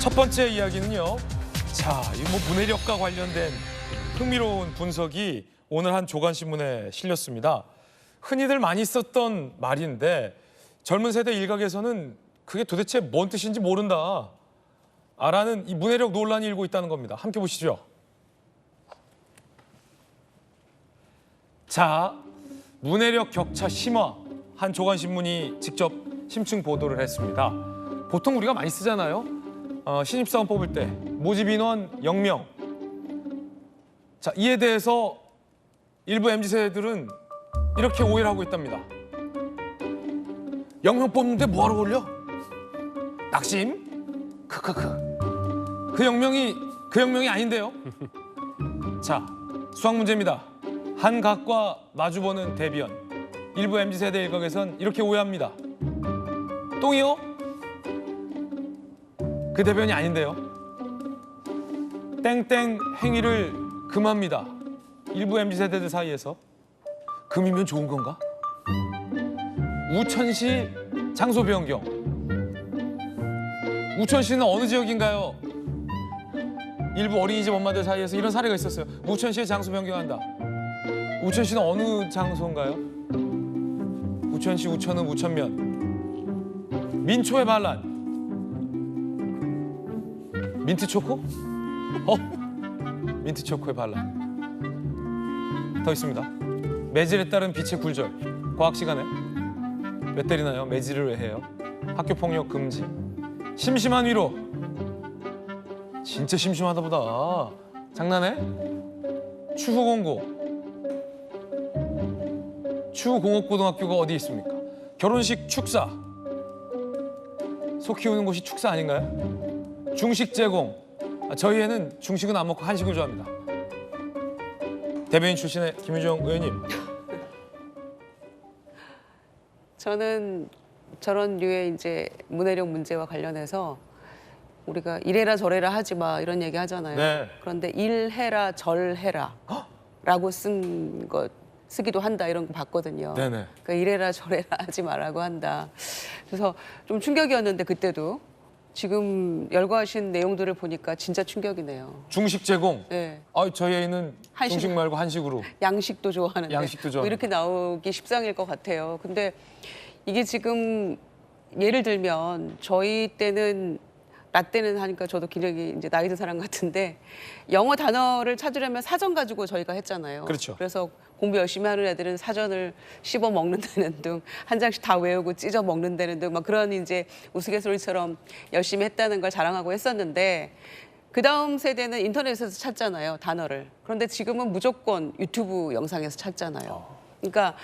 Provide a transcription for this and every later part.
첫 번째 이야기는요. 자, 이 뭐 문해력과 관련된 흥미로운 분석이 오늘 한 조간신문에 실렸습니다. 흔히들 많이 썼던 말인데 젊은 세대 일각에서는 그게 도대체 뭔 뜻인지 모른다. 아라는 이 문해력 논란이 일고 있다는 겁니다. 함께 보시죠. 자, 문해력 격차 심화 한 조간신문이 직접 심층 보도를 했습니다. 보통 우리가 많이 쓰잖아요. 어, 신입사원 뽑을 때 모집 인원 0명. 자, 이에 대해서 일부 MZ 세대들은 이렇게 오해를 하고 있답니다. 0명 뽑는데 뭐하러 올려? 낙심? 크크크. 그 0명이 그 0명이 아닌데요. 자, 수학 문제입니다. 한 각과 마주보는 대변. 일부 MZ 세대 일각에선 이렇게 오해합니다. 똥이요? 그 대변이 아닌데요. 땡땡 행위를 금합니다. 일부 MZ 세대들 사이에서 금이면 좋은 건가? 우천시 장소 변경. 우천시는 어느 지역인가요? 일부 어린이집 엄마들 사이에서 이런 사례가 있었어요. 우천시의 장소 변경한다. 우천시는 어느 장소인가요? 우천시 우천은 우천면. 민초의 반란. 민트 초코? 어? 민트 초코의 반란. 더 있습니다. 매질에 따른 빛의 굴절. 과학 시간에 몇 때리나요? 매질을 왜 해요? 학교 폭력 금지. 심심한 위로. 진짜 심심하다 보다. 장난해? 추후 공고. 추후 공업고등학교가 어디 있습니까? 결혼식 축사. 소 키우는 곳이 축사 아닌가요? 중식 제공. 아, 저희 애는 중식은 안 먹고 한식을 좋아합니다. 대변인 출신의 김유정 의원님. 저는 저런 류의 이제 문해력 문제와 관련해서 우리가 이래라 저래라 하지 마 이런 얘기 하잖아요. 네. 그런데 일해라 절해라 라고 쓴 것 쓰기도 한다 이런 거 봤거든요. 네네. 그러니까 이래라 저래라 하지 말라고 한다. 그래서 좀 충격이었는데 그때도 지금 열거하신 내용들을 보니까 진짜 충격이네요. 중식 제공. 네. 아, 저희 애는 한식. 중식 말고 한식으로. 양식도 좋아하는데 양식도 뭐 좋아합니다. 이렇게 나오기 십상일 것 같아요. 근데 이게 지금 예를 들면 저희 때는 나 때는 하니까 저도 굉장히 이제 나이 든 사람 같은데 영어 단어를 찾으려면 사전 가지고 저희가 했잖아요. 그렇죠. 그래서 공부 열심히 하는 애들은 사전을 씹어 먹는다는 등 한 장씩 다 외우고 찢어 먹는다는 등 막 그런 이제 우스갯소리처럼 열심히 했다는 걸 자랑하고 했었는데 그 다음 세대는 인터넷에서 찾잖아요 단어를 그런데 지금은 무조건 유튜브 영상에서 찾잖아요 그러니까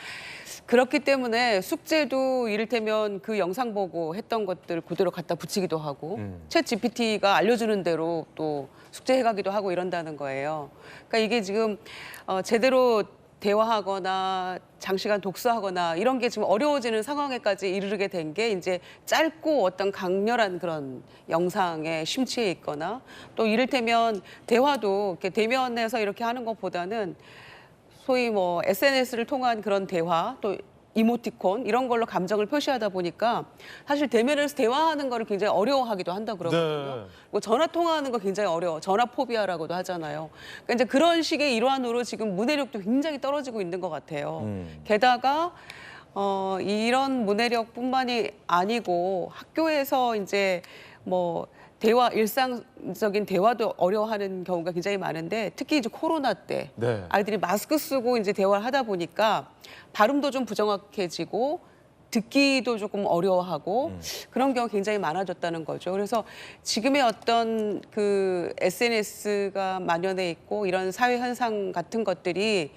그렇기 때문에 숙제도 이를테면 그 영상 보고 했던 것들 그대로 갖다 붙이기도 하고 챗 GPT가 알려주는 대로 또 숙제 해가기도 하고 이런다는 거예요. 그러니까 이게 지금 어, 제대로 대화하거나 장시간 독서하거나 이런 게 지금 어려워지는 상황에까지 이르게 된 게 이제 짧고 어떤 강렬한 그런 영상에 심취해 있거나 또 이를테면 대화도 이렇게 대면에서 이렇게 하는 것보다는 소위 뭐 SNS를 통한 그런 대화 또 이모티콘 이런 걸로 감정을 표시하다 보니까 사실 대면에서 대화하는 거를 굉장히 어려워하기도 한다 그러거든요. 네. 뭐 전화 통화하는 거 굉장히 어려워. 전화 포비아라고도 하잖아요. 그러니까 이제 그런 식의 일환으로 지금 문해력도 굉장히 떨어지고 있는 것 같아요. 음. 게다가 어, 이런 문해력뿐만이 아니고 학교에서 이제 뭐 대화 일상적인 대화도 어려워하는 경우가 굉장히 많은데 특히 이제 코로나 때 네. 아이들이 마스크 쓰고 이제 대화를 하다 보니까 발음도 좀 부정확해지고 듣기도 조금 어려워하고 그런 경우가 굉장히 많아졌다는 거죠. 그래서 지금의 어떤 그 SNS가 만연해 있고 이런 사회 현상 같은 것들이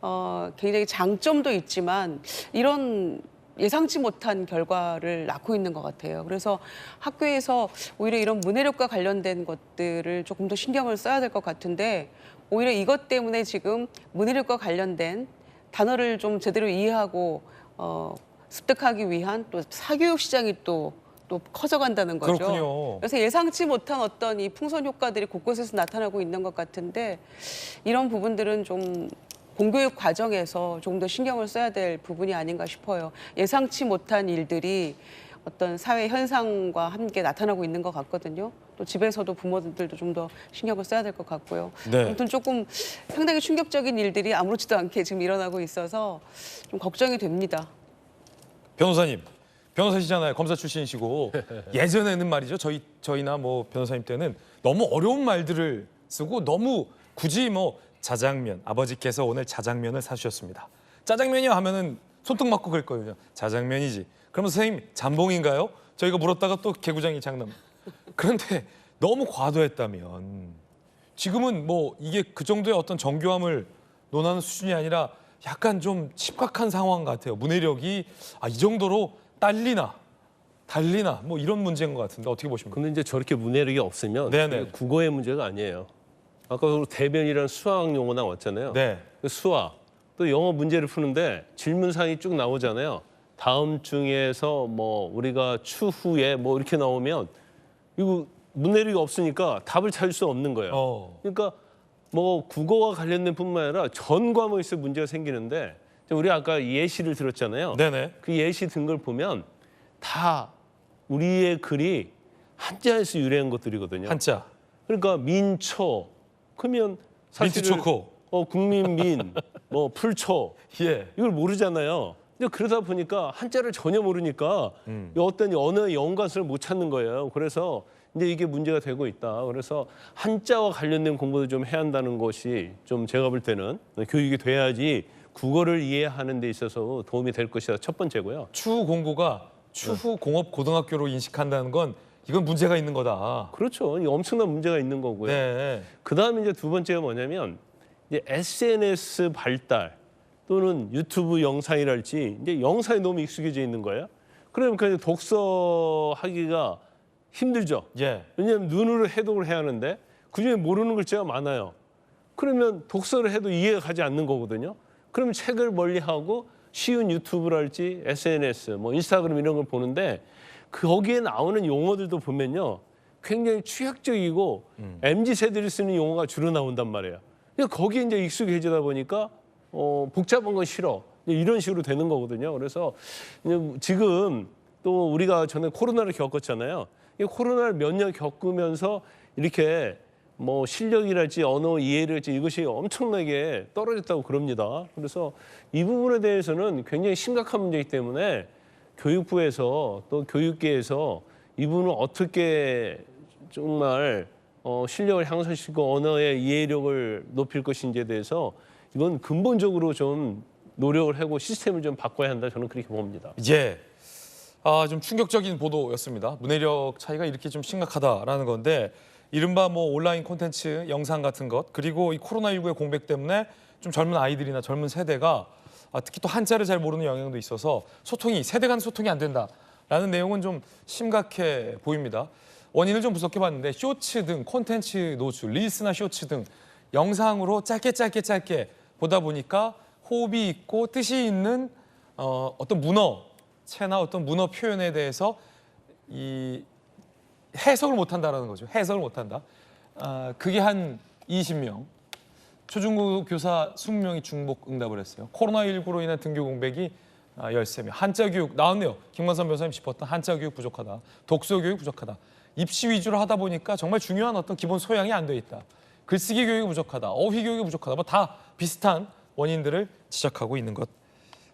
어, 굉장히 장점도 있지만 이런 예상치 못한 결과를 낳고 있는 것 같아요. 그래서 학교에서 오히려 이런 문해력과 관련된 것들을 조금 더 신경을 써야 될 것 같은데 오히려 이것 때문에 지금 문해력과 관련된 단어를 좀 제대로 이해하고 어, 습득하기 위한 또 사교육 시장이 또또 커져간다는 거죠. 그렇군요. 그래서 예상치 못한 어떤 이 풍선 효과들이 곳곳에서 나타나고 있는 것 같은데 이런 부분들은 좀 공교육 과정에서 조금 더 신경을 써야 될 부분이 아닌가 싶어요. 예상치 못한 일들이 어떤 사회 현상과 함께 나타나고 있는 것 같거든요. 또 집에서도 부모들도 좀 더 신경을 써야 될 것 같고요. 네. 아무튼 조금 상당히 충격적인 일들이 아무렇지도 않게 지금 일어나고 있어서 좀 걱정이 됩니다. 변호사님, 변호사시잖아요. 검사 출신이시고 예전에는 말이죠. 저희 저희나 뭐 변호사님 때는 너무 어려운 말들을 쓰고 너무 굳이 뭐 자장면 아버지께서 오늘 자장면을 사주셨습니다. 짜장면이요 하면은 손톱 맞고 그럴 거예요. 자장면이지. 그러면 선생님 잠봉인가요? 저희가 물었다가 또 개구장이 장남. 그런데 너무 과도했다면 지금은 뭐 이게 그 정도의 어떤 정교함을 논하는 수준이 아니라 약간 좀 심각한 상황 같아요. 문해력이 아, 이 정도로 딸리나 달리나 뭐 이런 문제인 것 같은데 어떻게 보십니까? 근데 이제 저렇게 문해력이 없으면 네네. 국어의 문제가 아니에요. 아까 그 대변이라는 수학 용어 나왔잖아요. 네. 그 수학 또 영어 문제를 푸는데 질문상이 쭉 나오잖아요. 다음 중에서 뭐 우리가 추후에 뭐 이렇게 나오면 이거 문해력이 없으니까 답을 찾을 수 없는 거예요. 어. 그러니까 뭐 국어와 관련된 뿐만 아니라 전 과목에서 문제가 생기는데 우리 아까 예시를 들었잖아요. 네네. 그 예시 든 걸 보면 다 우리의 글이 한자에서 유래한 것들이거든요. 한자. 그러니까 민초 그러면 사실은 민트 초코. 어 국민민 뭐 풀초 예. 이걸 모르잖아요. 근데 그러다 보니까 한자를 전혀 모르니까 음. 이 어떤 언어의 연관성을 못 찾는 거예요. 그래서 이제 이게 문제가 되고 있다. 그래서 한자와 관련된 공부도 좀 해야 한다는 것이 좀 제가 볼 때는 교육이 돼야지 국어를 이해하는 데 있어서 도움이 될 것이다. 첫 번째고요. 추후 공고가 추후 공업 고등학교로 인식한다는 건 이건 문제가 있는 거다. 그렇죠. 이 엄청난 문제가 있는 거고요. 네. 그다음에 이제 두 번째가 뭐냐면 이제 SNS 발달 또는 유튜브 영상이랄지 이제 영상이 너무 익숙해져 있는 거예요. 그러면 그냥 독서하기가 힘들죠. 예. 왜냐하면 눈으로 해독을 해야 하는데 그중에 모르는 글자가 많아요. 그러면 독서를 해도 이해가 가지 않는 거거든요. 그러면 책을 멀리하고 쉬운 유튜브랄지 SNS, 뭐 인스타그램 이런 걸 보는데 거기에 나오는 용어들도 보면요. 굉장히 취약적이고 MZ 세대들이 쓰는 용어가 주로 나온단 말이에요. 그러니까 거기에 이제 익숙해지다 보니까 어, 복잡한 건 싫어. 이런 식으로 되는 거거든요. 그래서 지금 또 우리가 전에 코로나를 겪었잖아요. 이 코로나를 몇 년 겪으면서 이렇게 뭐 실력이랄지 언어 이해랄지 이것이 엄청나게 떨어졌다고 그럽니다. 그래서 이 부분에 대해서는 굉장히 심각한 문제이기 때문에 교육부에서 또 교육계에서 이 부분을 어떻게 정말 어, 실력을 향상시키고 언어의 이해력을 높일 것인지에 대해서 이건 근본적으로 좀 노력을 하고 시스템을 좀 바꿔야 한다 저는 그렇게 봅니다. 예. 아, 좀 충격적인 보도였습니다. 문해력 차이가 이렇게 좀 심각하다라는 건데 이른바 뭐 온라인 콘텐츠, 영상 같은 것 그리고 이 코로나19의 공백 때문에 좀 젊은 아이들이나 젊은 세대가 아, 특히 또 한자를 잘 모르는 영향도 있어서 소통이 세대 간 소통이 안 된다라는 내용은 좀 심각해 보입니다. 원인을 좀 분석해 봤는데 쇼츠 등 콘텐츠 노출, 릴스나 쇼츠 등 영상으로 짧게 짧게 짧게 보다 보니까 호흡이 있고 뜻이 있는 어, 어떤 문어 체나 어떤 문어 표현에 대해서 이 해석을 못 한다라는 거죠. 해석을 못 한다. 아, 그게 한 20명. 초중고 교사 20명이 중복 응답을 했어요. 코로나19로 인한 등교 공백이 아, 13명. 한자 교육 나왔네요. 김관선 변호사님 짚었던 한자 교육 부족하다. 독서 교육 부족하다. 입시 위주로 하다 보니까 정말 중요한 어떤 기본 소양이 안 돼 있다. 글쓰기 교육이 부족하다. 어휘 교육이 부족하다. 뭐 다 비슷한 원인들을 지적하고 있는 것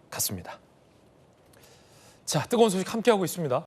같습니다. 자, 뜨거운 소식 함께하고 있습니다.